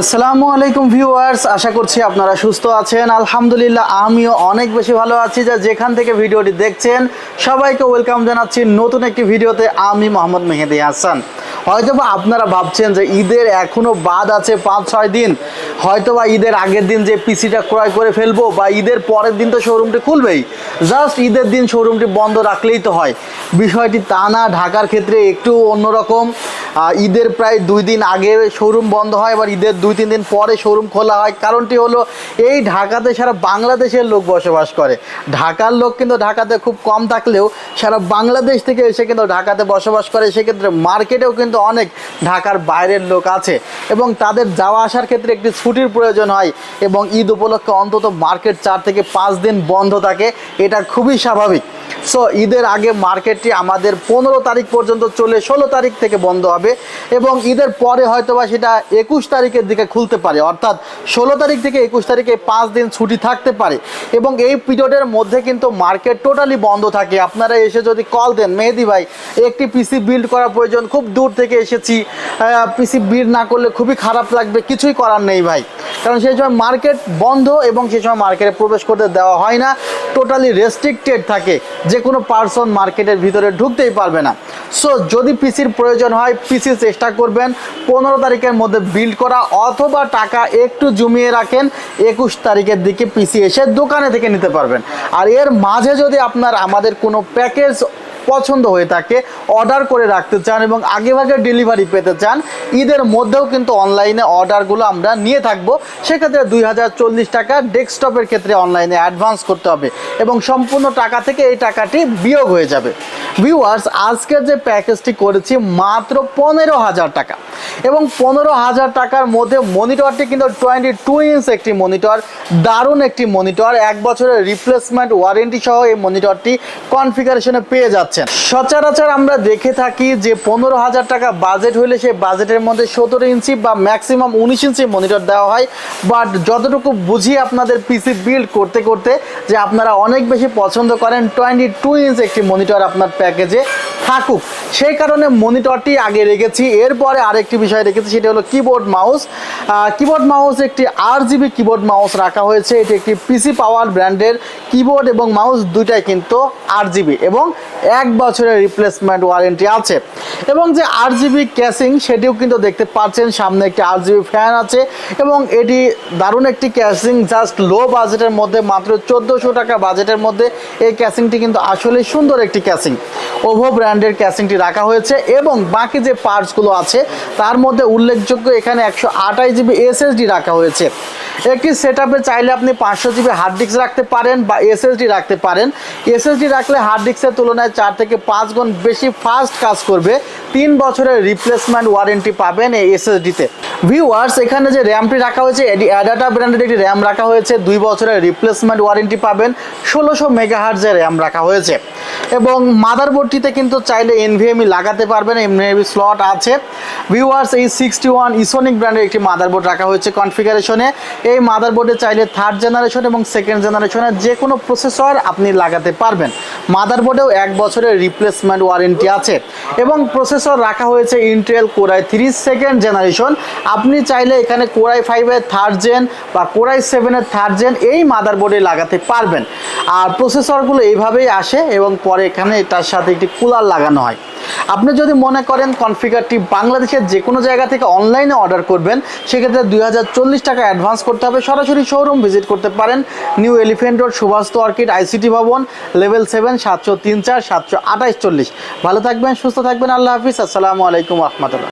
আসসালামু আলাইকুম ভিউয়ার্স, আশা করছি আপনারা সুস্থ আছেন। আলহামদুলিল্লাহ, আমিও অনেক বেশি ভালো আছি। যা যেখান থেকে ভিডিওটি দেখছেন, সবাইকে ওয়েলকাম জানাচ্ছি নতুন একটি ভিডিওতে। আমি মোহাম্মদ মেহেদি হাসান। হয়তো আপনারা ভাবছেন যে ঈদের এখনও বাদ আছে পাঁচ ছয় দিন। হয়তোবা ঈদের আগের দিন যে পিসিটা ক্রয় করে ফেলব বা ঈদের পরের দিন তো শোরুমটি খুলবেই। জাস্ট ঈদের দিন শোরুমটি বন্ধ রাখলেই তো হয়। বিষয়টি তা না ঢাকার ক্ষেত্রে একটু অন্যরকম। ঈদের প্রায় দুই দিন আগে শোরুম বন্ধ হয়, এবার ঈদের দুই, তিন দিন পরে শোরুম খোলা হয়। কারণটি হলো, এই ঢাকাতে সারা বাংলাদেশের লোক বসবাস করে। ঢাকার লোক কিন্তু ঢাকাতে খুব কম থাকলেও সারা বাংলাদেশ থেকে এসে কিন্তু ঢাকাতে বসবাস করে। সেক্ষেত্রে মার্কেটেও কিন্তু অনেক ঢাকার বাইরের লোক আছে। এবং তাদের যাওয়া আসার ক্ষেত্রে একটি ছুটির প্রয়োজন হয় এবং ঈদ উপলক্ষে অন্তত মার্কেট চার থেকে পাঁচ দিন বন্ধ থাকে, এটা খুবই স্বাভাবিক। সো ঈদের আগে মার্কেটটি আমাদের পনেরো তারিখ পর্যন্ত চলে ষোলো তারিখ থেকে বন্ধ হবে এবং ঈদের পরে হয়তোবা সেটা একুশ তারিখের দিকে খুলতে পারে। অর্থাৎ ষোলো তারিখ থেকে একুশ তারিখে পাঁচ দিন ছুটি থাকতে পারে এবং এই পিরিয়ডের মধ্যে কিন্তু মার্কেট টোটালি বন্ধ থাকে। আপনারা এসে যদি কল দেন, মেহেদি ভাই, একটি পিসি বিল্ড করা প্রয়োজন, খুব দূর থেকে এসেছি পিসি বিল্ড না করলে খুবই খারাপ লাগবে, কিছুই করার নেই ভাই। কারণ সেই সময় মার্কেট বন্ধ এবং সেই সময় মার্কেটে প্রবেশ করতে দেওয়া হয় না। টোটালি রেস্ট্রিক্টেড থাকে যে কোনো পার্সন মার্কেটের ভিতরে ঢুকতেই পারবে না। সো যদি পিসির প্রয়োজন হয় পিসি চেষ্টা করবেন পনেরো তারিখের মধ্যে বিল্ড করা অথবা টাকা একটু জমিয়ে রাখেন, একুশ তারিখের দিকে পিসি এসে দোকানে থেকে নিতে পারবেন। আর এর মাঝে যদি আপনার আমাদের কোনো প্যাকেজ পছন্দ হয়ে থাকে অর্ডার করে রাখতে চান এবং আগেভাগে ডেলিভারি পেতে চান, ঈদের মধ্যেও কিন্তু অনলাইনে অর্ডারগুলো আমরা নিয়ে থাকব। সেক্ষেত্রে দুই হাজার চল্লিশ টাকা ডেস্কটপের ক্ষেত্রে অনলাইনে অ্যাডভান্স করতে হবে এবং সম্পূর্ণ টাকা থেকে এই টাকাটি বিয়োগ হয়ে যাবে। ভিউয়ার্স আজকের যে প্যাকেজটি করেছি মাত্র পনেরো হাজার টাকা এবং পনেরো হাজার টাকার মধ্যে মনিটরটি কিন্তু টোয়েন্টি টু ইঞ্চ একটি মনিটর দারুণ একটি মনিটর এক বছরের রিপ্লেসমেন্ট ওয়ারেন্টি সহ এই মনিটরটি কনফিগারেশনে পেয়ে যাচ্ছেন সচরাচর আমরা দেখে থাকি যে পনেরো হাজার টাকা বাজেট হলে সেই বাজেটের মধ্যে সতেরো ইঞ্চি বা ম্যাক্সিমাম উনিশ ইঞ্চি মনিটর দেওয়া হয়। বাট যতটুকু বুঝি আপনাদের পিসি বিল্ড করতে করতে যে আপনারা অনেক বেশি পছন্দ করেন টোয়েন্টি টু ইঞ্চ একটি মনিটর আপনার প্যাকেজে থাকুক। সেই কারণে মনিটরটি আগে রেখেছি। এরপরে আরেকটি বিষয় রেখেছি, সেটা হলো কিবোর্ড মাউস কিবোর্ড মাউস একটি আর জিবি কিবোর্ড মাউস রাখা হয়েছে। এটি একটি পিসি পাওয়ার ব্র্যান্ডের কিবোর্ড এবং মাউস দুইটাই কিন্তু আর জিবি এবং এক বছরের রিপ্লেসমেন্ট ওয়ারেন্টি আছে। এবং যে আর জিবি ক্যাসিং সেটিও কিন্তু দেখতে পাচ্ছেন, সামনে একটি আর জিবি ফ্যান আছে এবং এটি দারুণ একটি ক্যাসিং জাস্ট লো বাজেটের মধ্যে, মাত্র চোদ্দোশো টাকা বাজেটের মধ্যে। এই ক্যাসিংটি কিন্তু আসলে সুন্দর একটি ক্যাসিং ওভো ব্র্যান্ডের ক্যাসিংটি রাখা হয়েছে এবং বাকি যে পার্টসগুলো আছে, তার মধ্যে উল্লেখযোগ্য এখানে একশো আঠাশ জিবি এসএসডি রাখা হয়েছে। একটি সেট চাইলে আপনি পাঁচশো জিবি হার্ড ডিস্ক রাখতে পারেন বা এসএসডি রাখতে পারেন। এসএসডি রাখলে হার্ড ডিস্কের তুলনায় চার থেকে পাঁচ গুণ বেশি ফাস্ট কাজ করবে। তিন বছরের রিপ্লেসমেন্ট ওয়ারেন্টি পাবেন এই এসএসডিতে। ভিউয়ার্স এখানে যে র্যামটি রাখা হয়েছে, এটি অ্যাডাটা ব্র্যান্ডের একটি র্যাম রাখা হয়েছে। দুই বছরের রিপ্লেসমেন্ট ওয়ারেন্টি পাবেন। ষোলোশো মেগাহার্জের র্যাম রাখা হয়েছে। এবং মাদারবোর্ডটিতে কিন্তু চাইলে এনভিএমই লাগাতে পারবেন এনভিএমই স্লট আছে। ভিউয়ার্স এই সিক্সটি ওয়ান ইসোনিক ব্র্যান্ডের একটি মাদারবোর্ড রাখা হয়েছে কনফিগারেশনে এই মাদারবোর্ডে চাইলে থার্ড জেনারেশন এবং সেকেন্ড জেনারেশনের যে কোনো প্রসেসর আপনি লাগাতে পারবেন। মাদারবোর্ডেও এক বছরের রিপ্লেসমেন্ট ওয়ারেন্টি আছে। এবং প্রসেসর রাখা হয়েছে Intel core i three second generation আপনি চাইলে এখানে কোরাই ফাইভের থার্ড জেন বা কোরাই সেভেনের থার্ড জেন এই মাদারবোর্ডে লাগাতে পারবেন। আর প্রসেসরগুলো এইভাবেই আসে এবং পরে এখানে এটার সাথে একটি কুলার লাগানো হয়। আপনি যদি মনে করেন কনফিগারটি বাংলাদেশের যে কোনো জায়গা থেকে অনলাইনে অর্ডার করবেন, সেক্ষেত্রে দুই হাজার চল্লিশ টাকা অ্যাডভান্স করতে হবে। সরাসরি শোরুম ভিজিট করতে পারেন New Elephant Road Subhash Orchid ICT Bhaban level seven সাতশো তিন চার, সাতশো আঠাইশ চল্লিশ। ভালো থাকবেন, সুস্থ থাকবেন, আল্লাহ হাফিজ। আসসালামু আলাইকুম রহমতুল্লাহ।